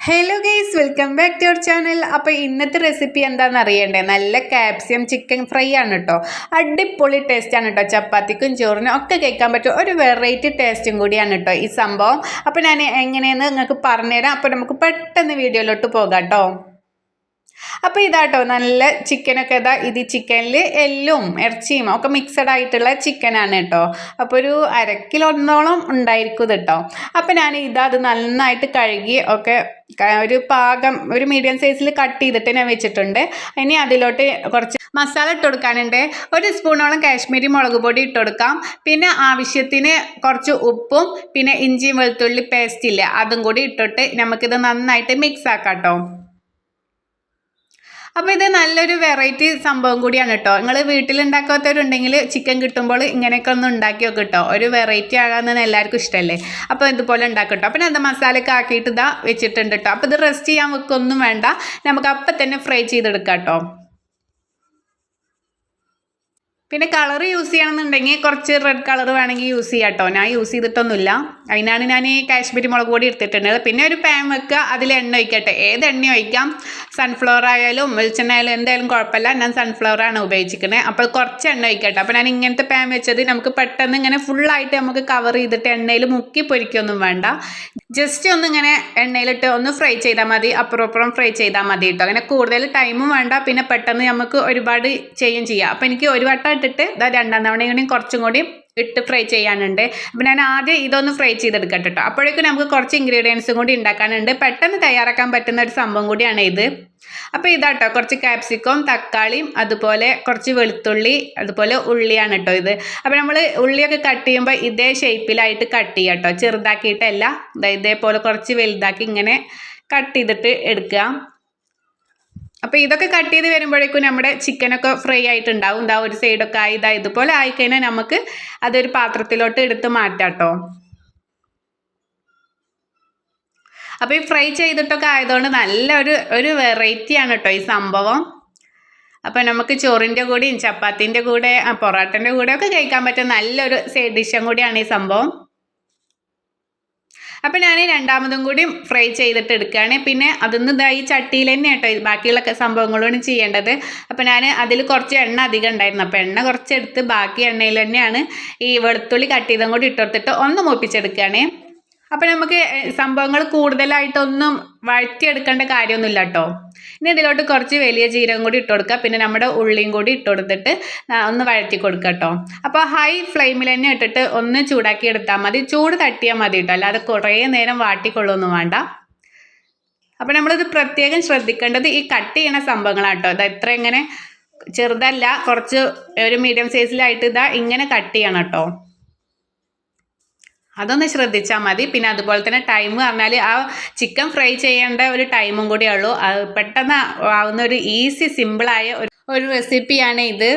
Hello guys welcome back to your channel അപ്പോൾ ഇന്നത്തെ recipe എന്താണെന്ന് അറിയണ്ടേ? നല്ല കാപ്സ്യം ചിക്കൻ ഫ്രൈ ആണ് കേട്ടോ അടിപൊളി ടേസ്റ്റ് ആണ് കേട്ടോ ചപ്പാത്തിക്കും ചോറിനും ഒക്കെ കഴിക്കാൻ പറ്റും ഒരു വെറൈറ്റി ടേസ്റ്റും കൂടിയാണ് കേട്ടോ ഈ സംഭവം. അപ്പോൾ ഞാൻ എങ്ങനെയെന്ന് നിങ്ങൾക്ക് പറഞ്ഞുതരാം. അപ്പോൾ നമുക്ക് പെട്ടെന്ന് വീഡിയോയിലോട്ട് പോകാം കേട്ടോ അപ്പോൾ ഇതാട്ടോ നല്ല ചിക്കനൊക്കെ ഇതാ. ഇത് ചിക്കനിൽ എല്ലും ഇറച്ചിയും ഒക്കെ മിക്സഡ് ആയിട്ടുള്ള ചിക്കനാണ് കേട്ടോ. അപ്പോൾ ഒരു അരക്കിലൊന്നോളം കിലോന്നോളം ഉണ്ടായിരിക്കും ഇത് കേട്ടോ. അപ്പോൾ ഞാൻ ഇതാ അത് നന്നായിട്ട് കഴുകി ഒക്കെ ഒരു പാകം ഒരു മീഡിയം സൈസിൽ കട്ട് ചെയ്തിട്ട് ഞാൻ വെച്ചിട്ടുണ്ട്. ഇനി അതിലോട്ട് കുറച്ച് മസാല ഇട്ട് കൊടുക്കാനുണ്ട്. ഒരു സ്പൂണോളം കാശ്മീരി മുളക് പൊടി ഇട്ട് കൊടുക്കാം. പിന്നെ ആവശ്യത്തിന് കുറച്ച് ഉപ്പും പിന്നെ ഇഞ്ചിയും വെളുത്തുള്ളി പേസ്റ്റ് ഇല്ല അതും കൂടി ഇട്ടിട്ട് നമുക്കിത് നന്നായിട്ട് മിക്സ് ആക്കാം കേട്ടോ. അപ്പോൾ ഇത് നല്ലൊരു വെറൈറ്റി സംഭവം കൂടിയാണ് കേട്ടോ നിങ്ങൾ വീട്ടിലുണ്ടാക്കാത്തവരുണ്ടെങ്കിൽ ചിക്കൻ കിട്ടുമ്പോൾ ഇങ്ങനെയൊക്കെ ഒന്ന് ഉണ്ടാക്കി നോക്ക് കേട്ടോ ഒരു വെറൈറ്റി ആകാമെന്ന് എല്ലാവർക്കും ഇഷ്ടമല്ലേ അപ്പോൾ ഇതുപോലെ ഉണ്ടാക്കും കേട്ടോ അപ്പം അത് മസാലയൊക്കെ ആക്കിയിട്ട് ഇതാ വെച്ചിട്ടുണ്ട് കേട്ടോ അപ്പോൾ ഇത് റെസ്റ്റ് ചെയ്യാൻ വെക്കൊന്നും വേണ്ട. നമുക്ക് അപ്പം തന്നെ ഫ്രൈ ചെയ്തെടുക്കാം കേട്ടോ പിന്നെ കളർ യൂസ് ചെയ്യണമെന്നുണ്ടെങ്കിൽ കുറച്ച് റെഡ് കളർ വേണമെങ്കിൽ യൂസ് ചെയ്യാം കേട്ടോ ഞാൻ യൂസ് ചെയ്തിട്ടൊന്നുമില്ല. അതിനാണ് ഞാൻ കാശ്മീരി മുളക് പൊടി എടുത്തിട്ടുണ്ട് പിന്നെ ഒരു പാൻ വെക്കുക. അതിൽ എണ്ണ ഒഴിക്കട്ടെ. ഏത് എണ്ണ ഒഴിക്കാം? സൺഫ്ലവർ ആയാലും വെളിച്ചെണ്ണ ആയാലും എന്തായാലും കുഴപ്പമില്ല. ഞാൻ സൺഫ്ലവർ ആണ് ഉപയോഗിച്ചിരിക്കുന്നത്. അപ്പോൾ കുറച്ച് എണ്ണ ഒഴിക്കട്ടെ. അപ്പോൾ ഞാൻ ഇങ്ങനത്തെ പാൻ വെച്ചത് നമുക്ക് പെട്ടെന്ന് ഇങ്ങനെ ഫുള്ളായിട്ട് നമുക്ക് കവർ ചെയ്തിട്ട് എണ്ണയിൽ മുക്കി പൊരിക്കൊന്നും വേണ്ട. ജസ്റ്റ് ഒന്ന് ഇങ്ങനെ എണ്ണയിലിട്ട് ഒന്ന് ഫ്രൈ ചെയ്താൽ മതി. അപ്പുറം അപ്പുറം ഫ്രൈ ചെയ്താൽ മതി കേട്ടോ. അങ്ങനെ കൂടുതൽ ടൈമും വേണ്ട. പിന്നെ പെട്ടെന്ന് നമുക്ക് ഒരുപാട് ചെയ്യും ചെയ്യാം. അപ്പോൾ എനിക്ക് ഒരു വട്ടം ഇട്ടിട്ട് ഇതാ രണ്ടാം തവണയും കുറച്ചും കൂടി ഇട്ട് ഫ്രൈ ചെയ്യാനുണ്ട്. അപ്പം ഞാൻ ആദ്യം ഇതൊന്ന് ഫ്രൈ ചെയ്തെടുക്കട്ടെ കേട്ടോ അപ്പോഴേക്കും നമുക്ക് കുറച്ച് ഇൻഗ്രീഡിയൻസും കൂടി ഉണ്ടാക്കാനുണ്ട്. പെട്ടെന്ന് തയ്യാറാക്കാൻ പറ്റുന്ന ഒരു സംഭവം കൂടിയാണ് ഇത്. അപ്പോൾ ഇതാട്ടോ. കുറച്ച് ക്യാപ്സിക്കം തക്കാളിയും അതുപോലെ കുറച്ച് വെളുത്തുള്ളി അതുപോലെ ഉള്ളിയാണ് കേട്ടോ ഇത്. അപ്പോൾ നമ്മൾ ഉള്ളിയൊക്കെ കട്ട് ചെയ്യുമ്പോൾ ഇതേ ഷേപ്പിലായിട്ട് കട്ട് ചെയ്യാം കേട്ടോ ചെറുതാക്കിയിട്ടല്ല. ഇതേപോലെ കുറച്ച് വലുതാക്കി ഇങ്ങനെ കട്ട് ചെയ്തിട്ട് എടുക്കുക. അപ്പോൾ ഇതൊക്കെ കട്ട് ചെയ്ത് വരുമ്പോഴേക്കും നമ്മുടെ ചിക്കനൊക്കെ ഫ്രൈ ആയിട്ടുണ്ടാവും. ഇതാ ഒരു സൈഡൊക്കെ ആയി ഇതാ ഇതുപോലെ ആയിക്കഴിഞ്ഞാൽ നമുക്ക് അതൊരു പാത്രത്തിലോട്ട് എടുത്ത് മാറ്റാട്ടോ. അപ്പോൾ ഈ ഫ്രൈ ചെയ്തിട്ടൊക്കെ ആയതുകൊണ്ട് നല്ലൊരു ഒരു വെറൈറ്റി ആണ് കേട്ടോ ഈ സംഭവം. അപ്പോൾ നമുക്ക് ചോറിന്റെ കൂടെയും ചപ്പാത്തിന്റെ കൂടെ പൊറോട്ടന്റെ കൂടെ ഒക്കെ കഴിക്കാൻ പറ്റുന്ന നല്ലൊരു സൈഡ് ഡിഷും കൂടിയാണ് ഈ സംഭവം. അപ്പോൾ ഞാൻ രണ്ടാമതും കൂടി ഫ്രൈ ചെയ്തിട്ട് എടുക്കുകയാണ്. പിന്നെ അതൊന്ന് ഇതാ ഈ ചട്ടിയിൽ തന്നെ കേട്ടോ ബാക്കിയുള്ള സംഭവങ്ങളാണ് ചെയ്യേണ്ടത്. അപ്പോൾ ഞാൻ അതിൽ കുറച്ച് എണ്ണ അധികം ഉണ്ടായിരുന്നു. അപ്പോൾ എണ്ണ കുറച്ചെടുത്ത് ബാക്കി എണ്ണയിൽ തന്നെയാണ് ഈ വെളുത്തുള്ളി കട്ട് ചെയ്തും കൂടി ഇട്ടെടുത്തിട്ട് ഒന്ന് മൂപ്പിച്ചെടുക്കുകയാണ്. അപ്പോൾ നമുക്ക് സംഭവങ്ങൾ കൂടുതലായിട്ടൊന്നും വഴറ്റിയെടുക്കേണ്ട കാര്യമൊന്നുമില്ല കേട്ടോ ഇനി ഇതിലോട്ട് കുറച്ച് വലിയ ജീരകം കൂടി ഇട്ട് കൊടുക്കുക. പിന്നെ നമ്മുടെ ഉള്ളിയും കൂടി ഇട്ട് കൊടുത്തിട്ട് ഒന്ന് വഴറ്റി കൊടുക്കുക കേട്ടോ അപ്പോൾ ഹൈ ഫ്ലെയിമിൽ തന്നെ ഇട്ടിട്ട് ഒന്ന് ചൂടാക്കി എടുത്താൽ മതി. ചൂട് തട്ടിയാൽ മതി കേട്ടോ അല്ലാതെ കുറേ നേരം വാട്ടിക്കൊള്ളൊന്നും വേണ്ട. അപ്പോൾ നമ്മളിത് പ്രത്യേകം ശ്രദ്ധിക്കേണ്ടത് ഈ കട്ട് ചെയ്യണ സംഭവങ്ങളാണ് കേട്ടോ ഇത് എത്ര ഇങ്ങനെ ചെറുതല്ല കുറച്ച് ഒരു മീഡിയം സൈസിലായിട്ട് ഇതാ ഇങ്ങനെ കട്ട് ചെയ്യണം കേട്ടോ അതൊന്ന് ശ്രദ്ധിച്ചാൽ മതി. പിന്നെ അതുപോലെ തന്നെ ടൈം പറഞ്ഞാൽ ആ ചിക്കൻ ഫ്രൈ ചെയ്യേണ്ട ഒരു ടൈമും കൂടിയേ ഉള്ളൂ. അത് പെട്ടെന്ന് ആവുന്ന ഒരു ഈസി സിമ്പിളായ ഒരു റെസിപ്പിയാണ് ഇത്.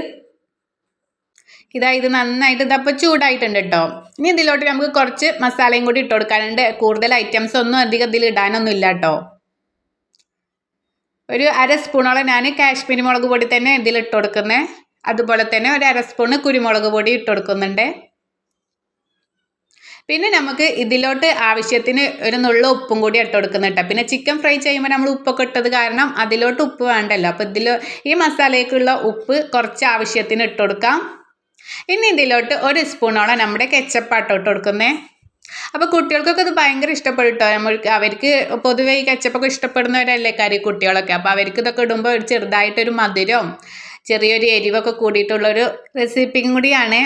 ഇതാ ഇത് നന്നായിട്ട് ഇതപ്പോൾ ചൂടായിട്ടുണ്ട് കേട്ടോ ഇനി ഇതിലോട്ട് നമുക്ക് കുറച്ച് മസാലയും കൂടി ഇട്ട് കൊടുക്കാനുണ്ട്. കൂടുതൽ ഐറ്റംസ് ഒന്നും അധികം ഇതിൽ ഇടാനൊന്നും ഇല്ല കേട്ടോ ഒരു അര സ്പൂണോളം ഞാൻ കാശ്മീരി മുളക് പൊടി തന്നെ ഇതിൽ ഇട്ട് കൊടുക്കുന്നത് അതുപോലെ തന്നെ ഒരു അര സ്പൂണ് കുരുമുളക് പൊടി ഇട്ട് കൊടുക്കുന്നുണ്ട്. പിന്നെ നമുക്ക് ഇതിലോട്ട് ആവശ്യത്തിന് ഒരു നുള്ള ഉപ്പും കൂടി ഇട്ട് കൊടുക്കുന്നുണ്ട് പിന്നെ ചിക്കൻ ഫ്രൈ ചെയ്യുമ്പോൾ നമ്മൾ ഉപ്പൊക്കെ ഇട്ടത് കാരണം അതിലോട്ട് ഉപ്പ് വേണ്ടല്ലോ. അപ്പോൾ ഇതിൽ ഈ മസാലയ്ക്കുള്ള ഉപ്പ് കുറച്ച് ആവശ്യത്തിന് ഇട്ട് കൊടുക്കാം. ഇനി ഇതിലോട്ട് ഒരു സ്പൂണോളം നമ്മുടെ കെച്ചപ്പാട്ടോ ഇട്ട് കൊടുക്കുന്നേ. അപ്പോൾ കുട്ടികൾക്കൊക്കെ ഇത് ഭയങ്കര ഇഷ്ടപ്പെട്ടോ നമ്മൾ അവർക്ക് പൊതുവേ ഈ കെച്ചപ്പൊക്കെ ഇഷ്ടപ്പെടുന്നവരല്ലേ കാര്യം കുട്ടികളൊക്കെ. അപ്പോൾ അവർക്ക് ഇതൊക്കെ ഇടുമ്പോൾ ഒരു ചെറുതായിട്ടൊരു മധുരവും ചെറിയൊരു എരിവൊക്കെ കൂടിയിട്ടുള്ളൊരു റെസിപ്പിയും കൂടിയാണ്.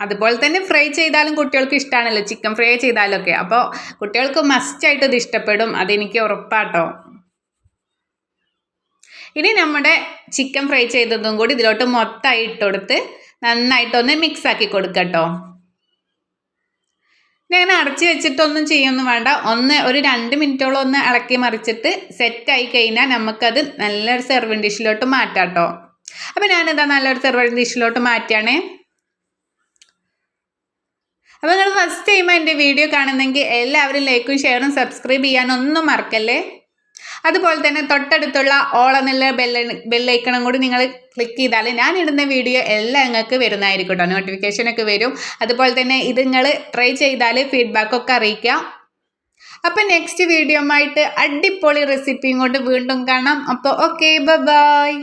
അതുപോലെ തന്നെ ഫ്രൈ ചെയ്താലും കുട്ടികൾക്ക് ഇഷ്ടമാണല്ലോ ചിക്കൻ ഫ്രൈ ചെയ്താലൊക്കെ. അപ്പോൾ കുട്ടികൾക്ക് മസ്റ്റായിട്ട് ഇത് ഇഷ്ടപ്പെടും അതെനിക്ക് ഉറപ്പാട്ടോ. ഇനി നമ്മുടെ ചിക്കൻ ഫ്രൈ ചെയ്തതും കൂടി ഇതിലോട്ട് മൊത്തമായി ഇട്ടുകൊടുത്ത് നന്നായിട്ടൊന്ന് മിക്സ് ആക്കി കൊടുക്കട്ടോ. ഞാൻ അടച്ച് വെച്ചിട്ടൊന്നും ചെയ്യൊന്നും വേണ്ട. ഒന്ന് ഒരു രണ്ട് മിനിറ്റോളം ഒന്ന് ഇളക്കി മറിച്ചിട്ട് സെറ്റായി കഴിഞ്ഞാൽ നമുക്കത് നല്ലൊരു സെർവിങ് ഡിഷിലോട്ട് മാറ്റാം കേട്ടോ അപ്പോൾ ഞാനിതാ നല്ലൊരു സെർവിങ് ഡിഷിലോട്ട് മാറ്റിയാണേ? അപ്പോൾ നിങ്ങൾ ഫസ്റ്റ് ടൈം എന്റെ വീഡിയോ കാണുന്നെങ്കിൽ എല്ലാവരും ലൈക്കും ഷെയറും സബ്സ്ക്രൈബ് ചെയ്യാനൊന്നും മറക്കല്ലേ? അതുപോലെ തന്നെ തൊട്ടടുത്തുള്ള ഓൾ എന്നുള്ള ബെല്ല ബെല്ലൈക്കണം കൂടി നിങ്ങൾ ക്ലിക്ക് ചെയ്താൽ ഞാൻ ഇടുന്ന വീഡിയോ എല്ലാം നിങ്ങൾക്ക് വരുന്നതായിരിക്കും കേട്ടോ നോട്ടിഫിക്കേഷൻ ഒക്കെ വരും. അതുപോലെ തന്നെ ഇത് നിങ്ങൾ ട്രൈ ചെയ്താൽ ഫീഡ്ബാക്ക് ഒക്കെ അറിയിക്കാം. അപ്പം നെക്സ്റ്റ് വീഡിയോ ആയിട്ട് അടിപൊളി റെസിപ്പിയും കൊണ്ട് വീണ്ടും കാണാം. അപ്പോൾ ഓക്കെ ബൈ